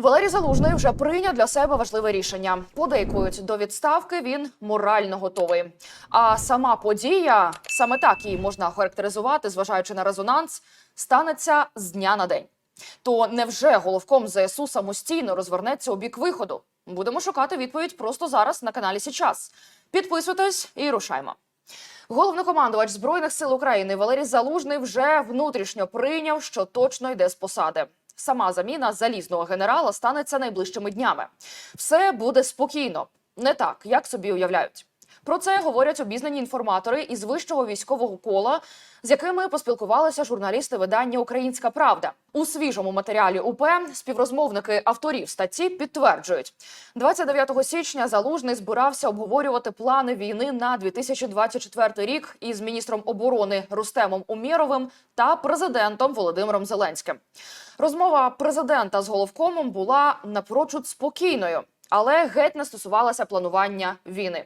Валерій Залужний вже прийняв для себе важливе рішення. Подейкують до відставки він морально готовий. А сама подія, саме так її можна охарактеризувати, зважаючи на резонанс, станеться з дня на день. То невже головком ЗСУ самостійно розвернеться у бік виходу? Будемо шукати відповідь просто зараз на каналі Січас. Підписуйтесь і рушаймо. Головнокомандувач збройних сил України Валерій Залужний вже внутрішньо прийняв, що точно йде з посади. Сама заміна залізного генерала станеться найближчими днями. Все буде спокійно, не так, як собі уявляють. Про це говорять обізнані інформатори із вищого військового кола, з якими поспілкувалися журналісти видання Українська Правда у свіжому матеріалі УП. Співрозмовники авторів статті підтверджують, 29 січня Залужний збирався обговорювати плани війни на 2024 рік із міністром оборони Рустемом Умєровим та президентом Володимиром Зеленським. Розмова президента з головкомом була напрочуд спокійною, але геть не стосувалася планування війни.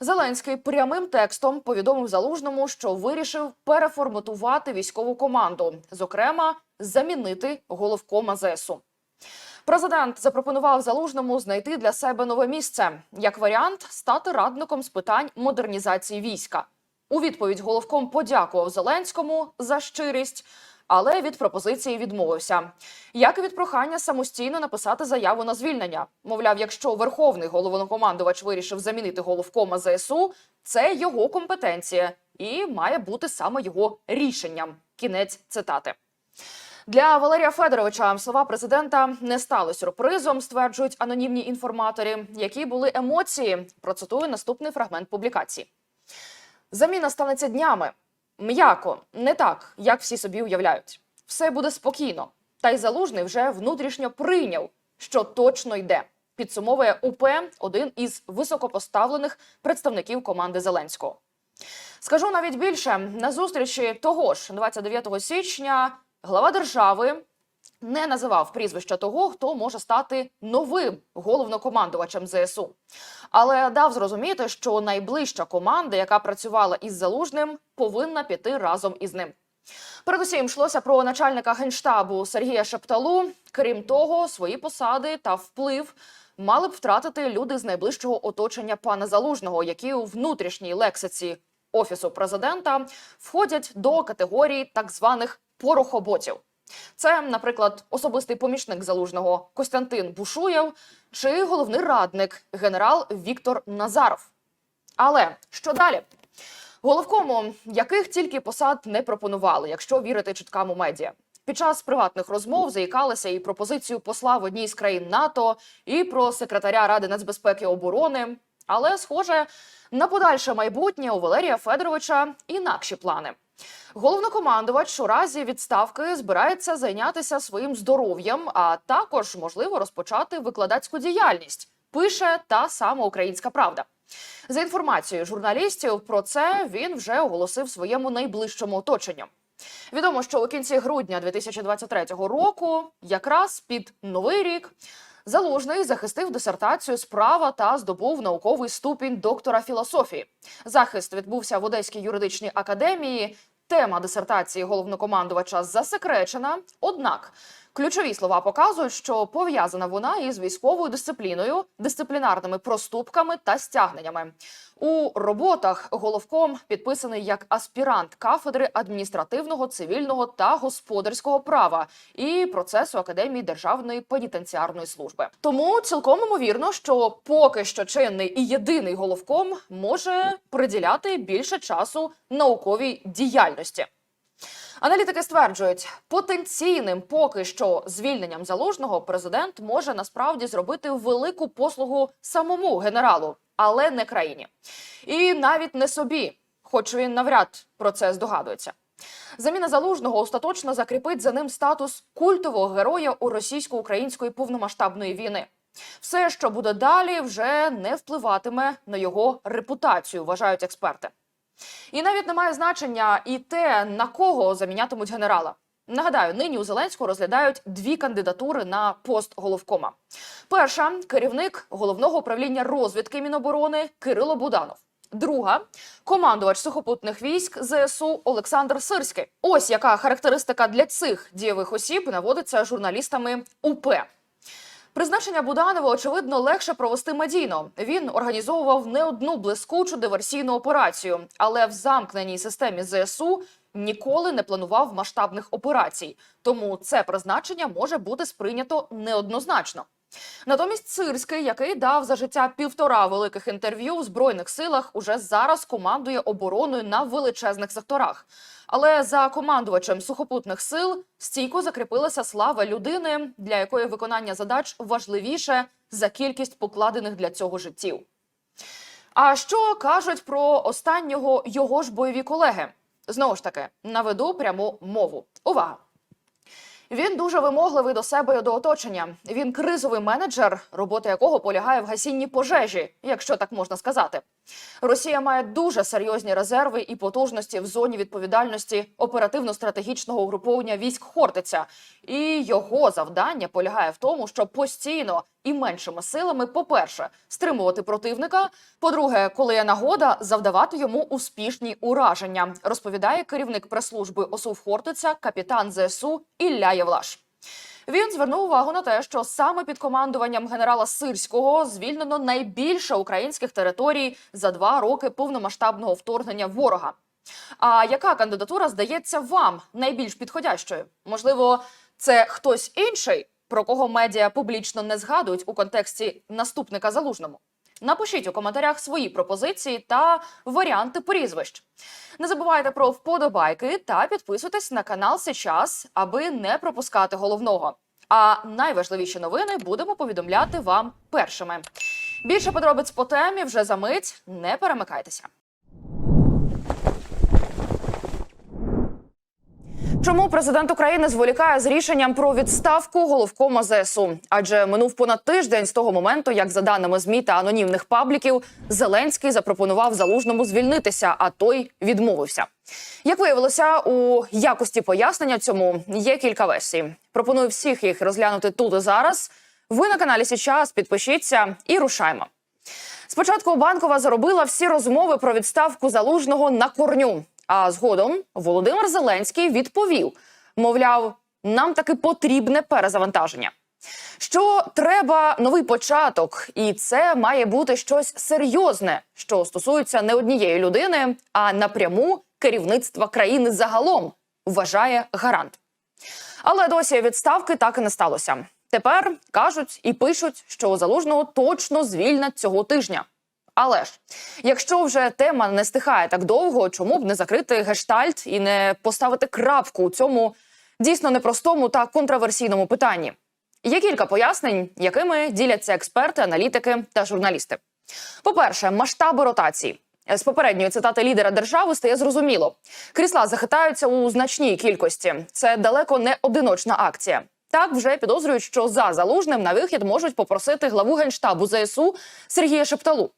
Зеленський прямим текстом повідомив залужному, що вирішив переформатувати військову команду, зокрема, замінити головкома ЗСУ. Президент запропонував залужному знайти для себе нове місце як варіант стати радником з питань модернізації війська. У відповідь головком подякував Зеленському за щирість, але від пропозиції відмовився. Як і від прохання самостійно написати заяву на звільнення. Мовляв, якщо верховний головнокомандувач вирішив замінити головкома ЗСУ, це його компетенція і має бути саме його рішенням. Кінець цитати. Для Валерія Федоровича слова президента не стали сюрпризом, стверджують анонімні інформатори. Які були емоції? Процитую наступний фрагмент публікації. Заміна станеться днями. М'яко, не так, як всі собі уявляють. Все буде спокійно. Та й залужний вже внутрішньо прийняв, що точно йде. Підсумовує УП один із високопоставлених представників команди Зеленського. Скажу навіть більше на зустрічі того ж 29 січня глава держави не називав прізвища того, хто може стати новим головнокомандувачем ЗСУ, але дав зрозуміти, що найближча команда, яка працювала із залужним, повинна піти разом із ним. Передусім йшлося про начальника генштабу Сергія Шепталу. Крім того, свої посади та вплив мали б втратити люди з найближчого оточення пана Залужного, які у внутрішній лексиці офісу президента входять до категорії так званих порохоботів. Це, наприклад, особистий помічник залужного Костянтин Бушуєв чи головний радник генерал Віктор Назаров. Але що далі? Головкому яких тільки посад не пропонували, якщо вірити чуткам у медіа. Під час приватних розмов заїкалися і пропозицію посла в одній з країн НАТО, і про секретаря Ради нацбезпеки оборони. Але, схоже, на подальше майбутнє у Валерія Федоровича інакші плани. Головнокомандувач у разі відставки збирається зайнятися своїм здоров'ям, а також можливо розпочати викладацьку діяльність. Пише та сама українська правда. За інформацією журналістів, про це він вже оголосив своєму найближчому оточенню. Відомо, що у кінці грудня 2023 року, якраз під новий рік, Залужний захистив дисертацію справа та здобув науковий ступінь доктора філософії. Захист відбувся в Одеській юридичній академії. Тема дисертації головнокомандувача засекречена. Однак ключові слова показують, що пов'язана вона із військовою дисципліною, дисциплінарними проступками та стягненнями. У роботах головком підписаний як аспірант кафедри адміністративного, цивільного та господарського права і процесу Академії Державної пенітенціарної служби. Тому цілком ймовірно, що поки що чинний і єдиний головком може приділяти більше часу науковій діяльності. Аналітики стверджують, потенційним поки що звільненням залужного президент може насправді зробити велику послугу самому генералу, але не країні, і навіть не собі, хоч він навряд про це здогадується. Заміна залужного остаточно закріпить за ним статус культового героя у російсько-української повномасштабної війни. Все, що буде далі, вже не впливатиме на його репутацію, вважають експерти. І навіть не має значення і те, на кого замінятимуть генерала. Нагадаю, нині у Зеленського розглядають дві кандидатури на пост головкома. Перша керівник головного управління розвідки Міноборони Кирило Буданов. Друга командувач сухопутних військ ЗСУ Олександр Сирський. Ось яка характеристика для цих дієвих осіб наводиться журналістами УП. Призначення Буданова, очевидно, легше провести медійно. Він організовував не одну блискучу диверсійну операцію, але в замкненій системі ЗСУ ніколи не планував масштабних операцій. Тому це призначення може бути сприйнято неоднозначно. Натомість Цирський, який дав за життя півтора великих інтерв'ю в збройних силах, уже зараз командує обороною на величезних секторах. Але за командувачем сухопутних сил стійко закріпилася слава людини, для якої виконання задач важливіше за кількість покладених для цього життів. А що кажуть про останнього його ж бойові колеги? Знову ж таки, наведу пряму мову. Увага! Він дуже вимогливий до себе і до оточення. Він кризовий менеджер, робота якого полягає в гасінні пожежі, якщо так можна сказати. Росія має дуже серйозні резерви і потужності в зоні відповідальності оперативно-стратегічного угруповання військ Хортиця. І його завдання полягає в тому, щоб постійно і меншими силами, по-перше, стримувати противника. По-друге, коли є нагода, завдавати йому успішні ураження, розповідає керівник прес-служби ОСУВ Хортиця, капітан ЗСУ Ілля Євлаш. Він звернув увагу на те, що саме під командуванням генерала Сирського звільнено найбільше українських територій за два роки повномасштабного вторгнення ворога. А яка кандидатура здається вам найбільш підходящою? Можливо, це хтось інший, про кого медіа публічно не згадують у контексті наступника залужному? Напишіть у коментарях свої пропозиції та варіанти прізвищ. Не забувайте про вподобайки та підписуйтесь на канал сейчас, аби не пропускати головного. А найважливіші новини будемо повідомляти вам першими. Більше подробиць по темі вже за мить. Не перемикайтеся. Чому президент України зволікає з рішенням про відставку головкома ЗСУ? Адже минув понад тиждень з того моменту, як за даними змі та анонімних пабліків, Зеленський запропонував залужному звільнитися, а той відмовився. Як виявилося, у якості пояснення цьому є кілька версій. Пропоную всіх їх розглянути тут і зараз. Ви на каналі Січас підпишіться і рушаймо. Спочатку банкова заробила всі розмови про відставку залужного на корню. А згодом Володимир Зеленський відповів: мовляв, нам таки потрібне перезавантаження. Що треба новий початок, і це має бути щось серйозне, що стосується не однієї людини, а напряму керівництва країни загалом, вважає гарант. Але досі відставки так і не сталося. Тепер кажуть і пишуть, що залужного точно звільнять цього тижня. Але ж, якщо вже тема не стихає так довго, чому б не закрити гештальт і не поставити крапку у цьому дійсно непростому та контроверсійному питанні? Є кілька пояснень, якими діляться експерти, аналітики та журналісти. По-перше, масштаби ротації. З попередньої цитати лідера держави стає зрозуміло: крісла захитаються у значній кількості. Це далеко не одиночна акція. Так вже підозрюють, що за залужним на вихід можуть попросити главу генштабу ЗСУ Сергія Шепталу.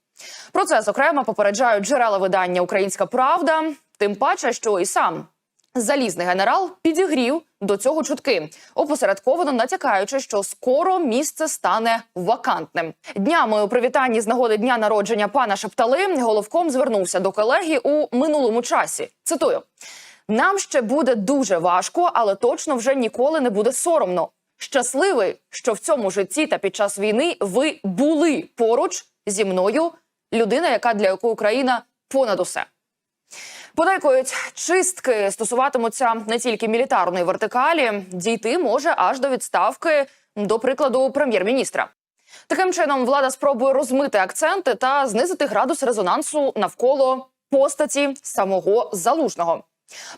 Про це зокрема попереджають джерела видання Українська Правда. Тим паче, що і сам залізний генерал підігрів до цього чутки, опосередковано натякаючи, що скоро місце стане вакантним. Днями у привітанні з нагоди дня народження пана Шептали головком звернувся до колеги у минулому часі. Цитую. Нам ще буде дуже важко, але точно вже ніколи не буде соромно. Щасливий, що в цьому житті та під час війни ви були поруч зі мною, людина, яка для якої Україна понад усе. Подейкують, чистки стосуватимуться не тільки мілітарної вертикалі, дійти може аж до відставки, до прикладу, прем'єр-міністра. Таким чином, влада спробує розмити акценти та знизити градус резонансу навколо постаті самого залужного.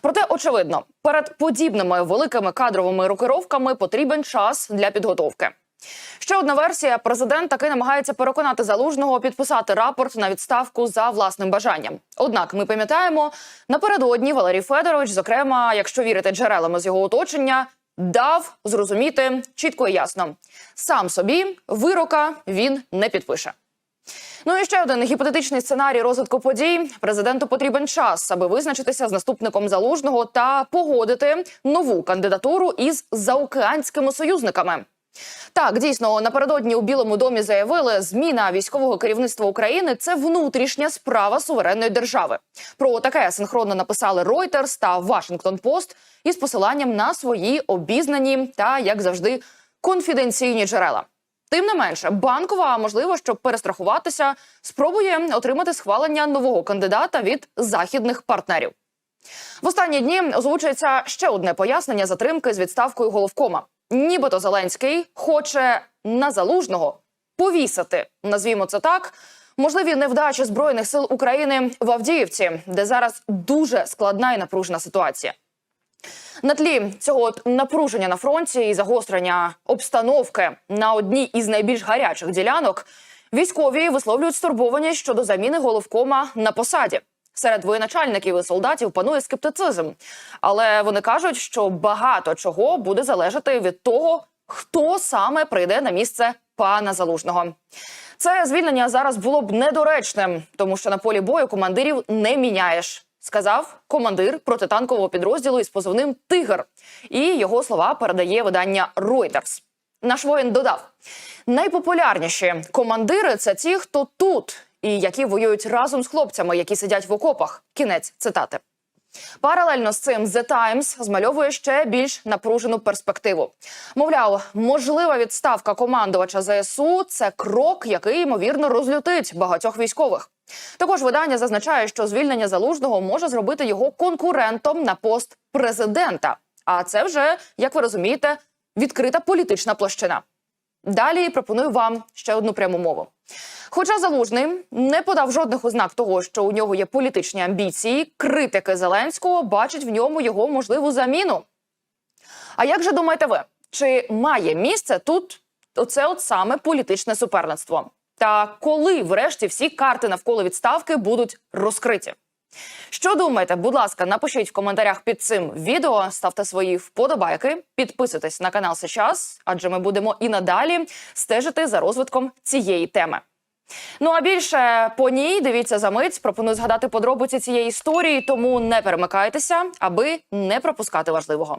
Проте, очевидно, перед подібними великими кадровими рокировками потрібен час для підготовки. Ще одна версія: президент таки намагається переконати залужного підписати рапорт на відставку за власним бажанням. Однак ми пам'ятаємо, напередодні Валерій Федорович, зокрема, якщо вірити джерелами з його оточення, дав зрозуміти чітко і ясно: сам собі вирока він не підпише. Ну і ще один гіпотетичний сценарій розвитку подій. Президенту потрібен час, аби визначитися з наступником залужного та погодити нову кандидатуру із заокеанськими союзниками. Так, дійсно, напередодні у Білому домі заявили, зміна військового керівництва України це внутрішня справа суверенної держави. Про таке синхронно написали Reuters та Washington Post із посиланням на свої обізнані та, як завжди, конфіденційні джерела. Тим не менше, банкова, можливо, щоб перестрахуватися, спробує отримати схвалення нового кандидата від західних партнерів. В останні дні озвучується ще одне пояснення затримки з відставкою головкома. Нібито Зеленський хоче на залужного повісити, назвімо це так, можливі невдачі збройних сил України в Авдіївці, де зараз дуже складна і напружена ситуація. На тлі цього от напруження на фронті і загострення обстановки на одній із найбільш гарячих ділянок військові висловлюють стурбованість щодо заміни головкома на посаді. Серед воєначальників і солдатів панує скептицизм, але вони кажуть, що багато чого буде залежати від того, хто саме прийде на місце пана залужного. Це звільнення зараз було б недоречним, тому що на полі бою командирів не міняєш. Сказав командир протитанкового підрозділу із позивним Тигр, і його слова передає видання Reuters. Наш воїн додав: найпопулярніші командири це ті, хто тут, і які воюють разом з хлопцями, які сидять в окопах. Кінець цитати. Паралельно з цим The Times змальовує ще більш напружену перспективу. Мовляв, можлива відставка командувача ЗСУ це крок, який ймовірно розлютить багатьох військових. Також видання зазначає, що звільнення залужного може зробити його конкурентом на пост президента. А це вже, як ви розумієте, відкрита політична площина. Далі пропоную вам ще одну пряму мову. Хоча залужний не подав жодних ознак того, що у нього є політичні амбіції, критики Зеленського бачать в ньому його можливу заміну. А як же думаєте ви, чи має місце тут оце от саме політичне суперництво? Та коли, врешті, всі карти навколо відставки будуть розкриті? Що думаєте? Будь ласка, напишіть в коментарях під цим відео, ставте свої вподобайки, підписуйтесь на канал сейчас, адже ми будемо і надалі стежити за розвитком цієї теми. Ну а більше по ній дивіться за мить. Пропоную згадати подробиці цієї історії, тому не перемикайтеся, аби не пропускати важливого.